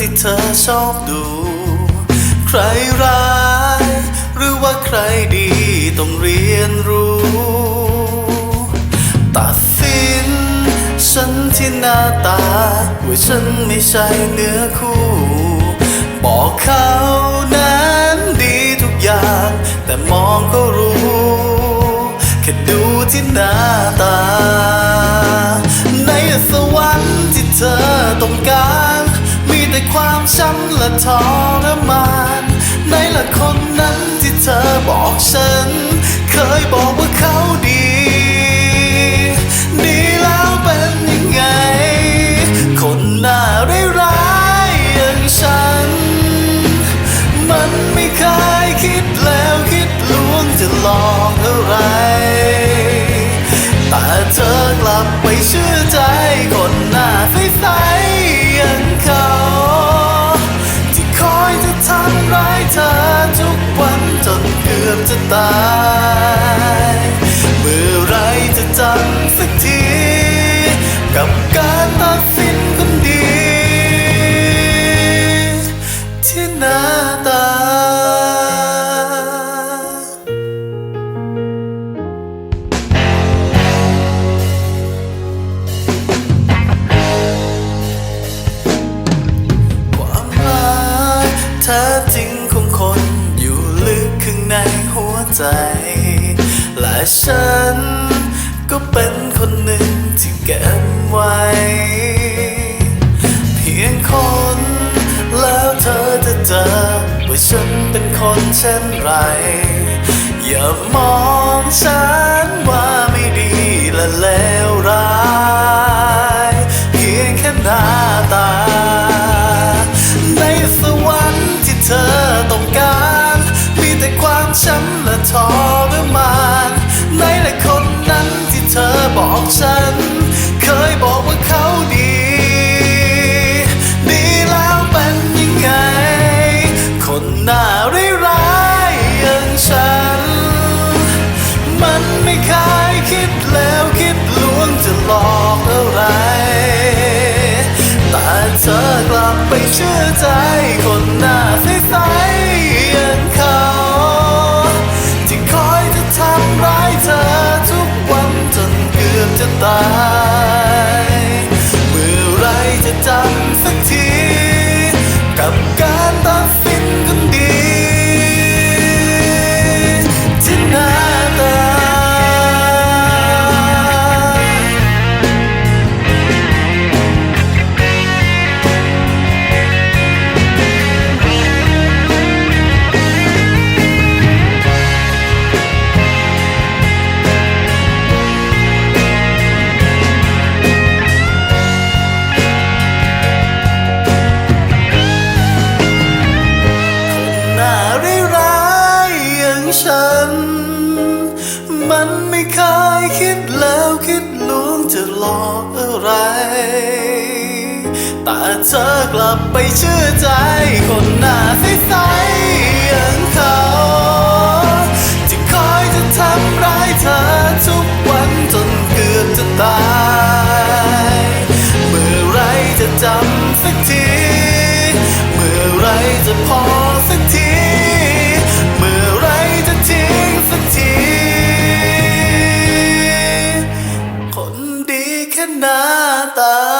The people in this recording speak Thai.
ที่เธอชอบดู ใครร้าย หรือว่าใครดีต้องเรียนรู้ ตัดสิน ฉันที่หน้าตา ว่าฉันไม่ใช่เนื้อคู่ บอกเขานั้นดีทุกอย่าง แต่มองก็รู้ แค่ดูที่หน้า ช้ำและทรมานในละคนนั้นที่เธอบอกฉัน เคยบอกว่าเขาดี ดีแล้วเป็นยังไง คนหน้าร้ายอย่างฉัน มันไม่เคยคิดแล้วคิดลวงจะหลอกอะไร ตาย เมื่อไรจะจำสักที กับการตัดสินคนดี ที่หน้าตา ใจ และฉันก็เป็นคนหนึ่งที่เก็บไว้ เพียงคนแล้วเธอจะเจอว่าฉันเป็นคนเช่นไร อย่ามองฉันว่าไม่ดีและเลวร้าย เพียงแค่หน้าตา ในสวรรค์ที่เธอต้องการ มีแต่ความช้ำ ทรมานในและคนนั้นที่เธอบอกฉัน เคยบอกว่าเขาดี ดีแล้วเป็นยังไง คนหน้าร้ายอย่างฉัน มันไม่เคยคิดแล้วคิดลวงจะหลอกอะไร แต่เธอกลับไปเชื่อใจ ตา เธอกลับไปเชื่อใจ คนหน้าใสๆอย่างเขาที่คอยจะทำร้ายเธอทุกวันจนเกือบจะตาย เมื่อไรจะจำสักที เมื่อไรจะพอสักทีเมื่อไรจะทิ้งสักทีคนดีแค่หน้าตา